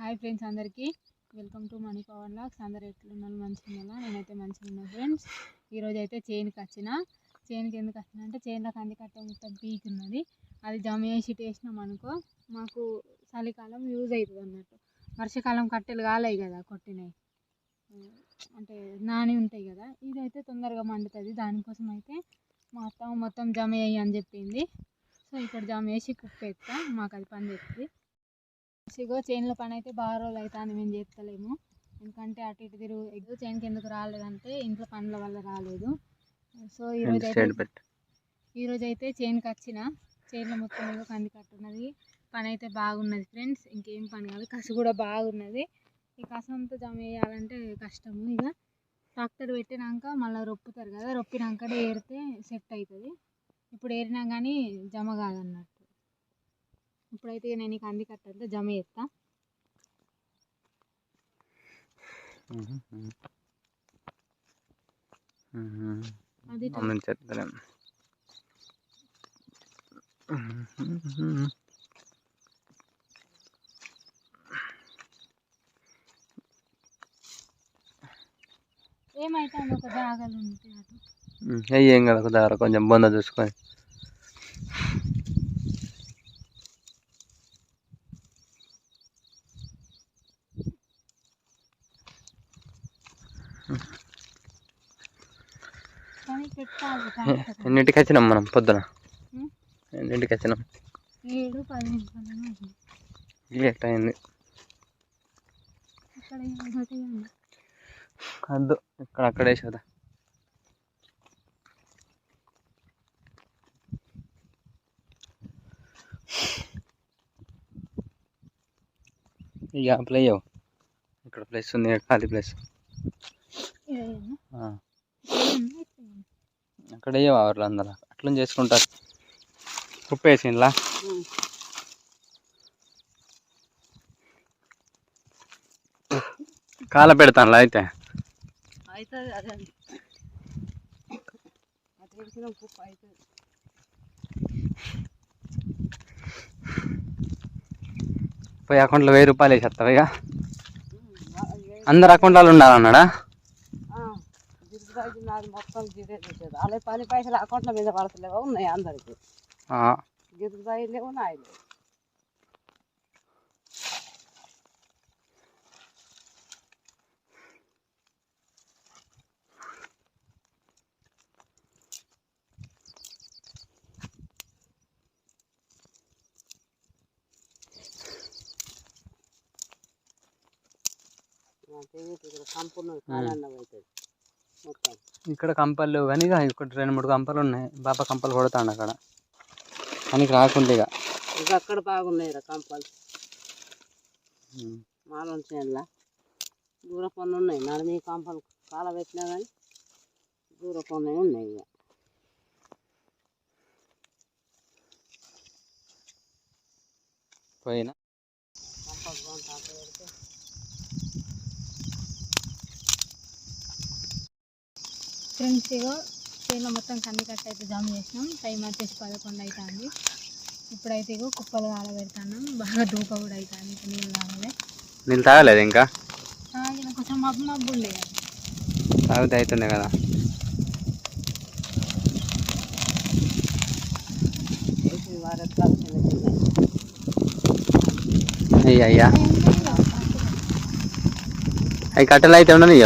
Hi friends అందరికీ. Welcome to money power lakhs. అందరు ఎట్లున్నారు? మంచిగా ఉన్నా నేనైతే మంచిగా ఉన్నా ఫ్రెండ్స్. ఈరోజు అయితే చైన్కి వచ్చిన. చైన్కి ఎందుకు వచ్చిన అంటే చేనులో కంది కట్టే మొత్తం పీక్ ఉన్నది. అది జమ చేసి వేసినాం అనుకో మాకు చలికాలం యూజ్ అవుతుంది అన్నట్టు. వర్షాకాలం కట్టెలు కాలేయి కదా కొట్టినాయి. అంటే నాని ఉంటాయి కదా ఇదైతే తొందరగా మండుతుంది. దానికోసం అయితే మా అత్త మొత్తం జమ అయ్యి అని చెప్పింది. సో ఇక్కడ జమ చేసి కుప్పేస్తా మాకు అది పని చెప్తుంది ఇగో చైన్ల పని అయితే బాగా రోజులు అవుతుంది మేము చేస్తలేము ఎందుకంటే అటు ఇటు తిరుగు ఎగ్గు చైన్కి ఎందుకు రాలేదంటే ఇంట్లో పనుల వల్ల రాలేదు. సో ఈరోజు అయితే ఈరోజు అయితే చైన్కి వచ్చిన చైన్లో మొత్తం ఏదో కంది కట్టున్నది పని అయితే బాగున్నది ఫ్రెండ్స్ ఇంకేం పని కాదు కసి కూడా బాగున్నది. ఈ కసంతా జమ చేయాలంటే కష్టము ఇక ట్రాక్టర్ పెట్టినాక మళ్ళీ రొప్పుతారు కదా రొప్పినాక ఏరితే సెట్ అవుతుంది ఇప్పుడు ఏరినా కానీ జమ కాదన్నట్టు. ఇప్పుడైతే నేను ఈ కంది కట్టంతా జమ చేస్తా. అది ఏమైతే ఒక ఉంటాయి ఏం కదా కుదర కొంచెం బొంద చూసుకొని. ఎన్నింటికి వచ్చినాం మనం? పొద్దున? ఎన్నింటికి వచ్చినాం. లేట్ అయింది ఇక్కడ. వద్దు అక్కడే కదా ఇక ప్లే అయ్యావు ఇక్కడ ప్లేస్ ఉంది ఖాళీ ప్లేస్? అక్కడ వాళ్ళు అందరూ. అట్లా చేసుకుంటారు. ఉప్పేసి ఇలా కాల పెడతాను అయితే పోయి అకౌంట్లో వెయ్యి రూపాయలు వేసేస్తావు ఇక? అందరు అకౌంట్లో ఉండాలన్నాడా? నాది మొత్తం గిరే చూసేది అలాగే పని పైసలు అకౌంట్ల మీద పడతలేవా ఉన్నాయి అందరికి. ఆ, గిరిబాయి లేవు నాయి లేవు సంపూర్ణ కాలన్నం అవుతుంది మొత్తం ఇక్కడ కంపలు లేవు కానీ ఇక ఇక్కడ రెండు మూడు కంపలు ఉన్నాయి. బాబా కంపలు కొడతాడు అక్కడ. మనకి రాకుండా ఇక. ఇక అక్కడ బాగున్నాయి కంపలు. మాలం దూర పనులు ఉన్నాయి. నడిమి కంపలు కాల పెట్టినా కానీ దూర పనులు ఉన్నాయి ఇక. పోయినా? కంపలు ఫ్రెండ్స్ ఇగో చేనులో మొత్తం కంది కట్ట అయితే జమ చేసినాం. టైం వచ్చేసి పదకొండు అవుతుంది ఇప్పుడైతే ఇగో కుప్పలు కాలబెడతాను బాగా దూప కూడా అవుతుంది ఇంకా నీళ్ళు తాగలే. నీళ్ళు తాగలేదు ఇంకా? తాగిన కొంచెం మబ్బు మబ్బు ఉండే కదా. తాగితే అవుతుంది కదా. అయ్యా అయ్యా అవి కట్టెలు అయితే ఉండని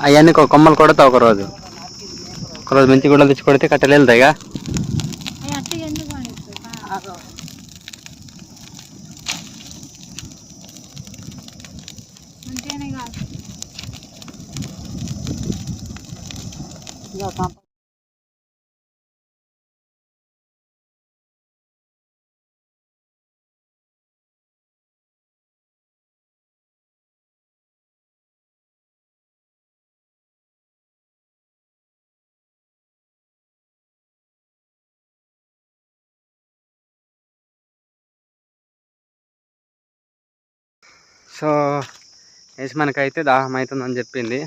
అవన్నీ కొ- కొమ్మలు కొడతా ఒకరోజు. ఒకరోజు మంచి గుడ్డలు తెచ్చి కొడితే కట్టెలు వెళ్తాయి ఇక కాదు. సో వేసి మనకైతే దాహం అవుతుందని చెప్పింది.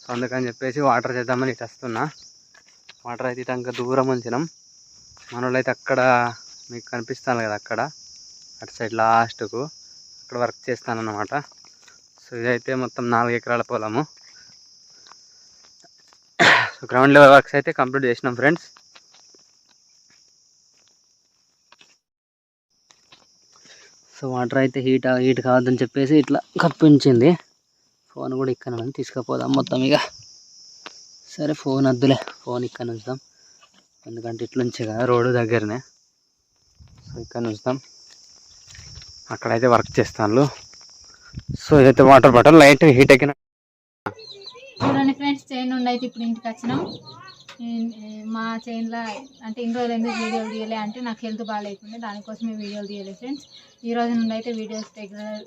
సో అందుకని చెప్పేసి వాటర్ చేద్దామని ఇటు వస్తున్నా వాటర్ అయితే ఇటు ఇంకా దూరం ఉంచినాం. మనోళ్ళు అయితే అక్కడ మీకు కనిపిస్తాను కదా అక్కడ. అటు సైడ్ లాస్ట్కు అక్కడ వర్క్ చేస్తాను అన్నమాట సో ఇదైతే మొత్తం నాలుగు ఎకరాల పొలము. సో గ్రౌండ్ లెవెల్ వర్క్స్ అయితే కంప్లీట్ చేసినాం ఫ్రెండ్స్. సో వాటర్ అయితే హీట్ హీట్ కావద్దని చెప్పేసి ఇట్లా కప్పించింది. ఫోన్ కూడా ఇక్కడ నుంచి తీసుకుపోదాం మొత్తం ఇక. సరే ఫోన్ వద్దులే. ఫోన్ ఇక్కడ ఉంచుదాం. ఎందుకంటే ఇట్లుంచే కదా రోడ్డు దగ్గరనే. సో ఇక్కడ ఉంచుదాం. అక్కడైతే వర్క్ చేస్తాను సో ఇదైతే వాటర్ బాటిల్. లైట్ హీట్ ఎక్కిన చూడండి ఫ్రెండ్స్ చైన్ నుండి అయితే ఇప్పుడు ఇంటికి వచ్చినాం. మా చైన్లో అంటే ఇన్ని రోజులు ఎందుకు వీడియోలు తీయలే అంటే నాకు హెల్త్ బాగాలేకుండే దానికోసమే వీడియోలు తీయలేదు ఫ్రెండ్స్. ఈ రోజు నుండి అయితే వీడియోస్ రెగ్యులర్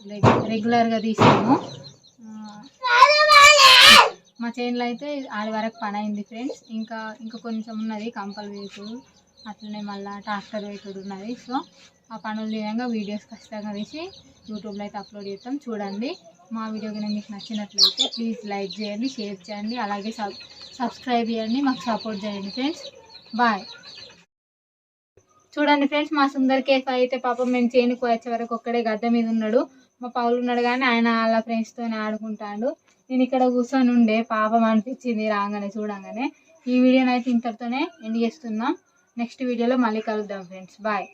రెగ్యులర్గా తీసాము మా చైన్లో అయితే ఆడి వరకు పని అయింది ఫ్రెండ్స్. ఇంకా ఇంకా కొంచెం ఉన్నది కంపల్ వేకుడు అట్లనే మళ్ళీ ట్రాక్టర్ వేకుడు ఉన్నది. సో ఆ పనులు తీయంగా వీడియోస్ ఖచ్చితంగా తీసి యూట్యూబ్లో అయితే అప్లోడ్ చేస్తాం. చూడండి. మా వీడియో కనుక మీకు నచ్చినట్లయితే ప్లీజ్ లైక్ చేయండి షేర్ చేయండి అలాగే సబ్ సబ్స్క్రైబ్ చేయండి. మాకు సపోర్ట్ చేయండి ఫ్రెండ్స్ బాయ్ చూడండి ఫ్రెండ్స్ మా సుందర్ కేఫ్ అయితే పాపం మేము చేనుకు వచ్చే వరకు ఒక్కడే గడ్డ మీద ఉన్నాడు. మా పౌలు ఉన్నాడు కానీ ఆయన వాళ్ళ ఫ్రెండ్స్తో ఆడుకుంటాడు. నేను ఇక్కడ కూర్చొని ఉండే పాపం అనిపించింది రాగానే చూడంగానే. ఈ వీడియోని అయితే ఇంతటితోనే ఎండ్ చేస్తున్నాం. నెక్స్ట్ వీడియోలో మళ్ళీ కలుద్దాం ఫ్రెండ్స్ బాయ్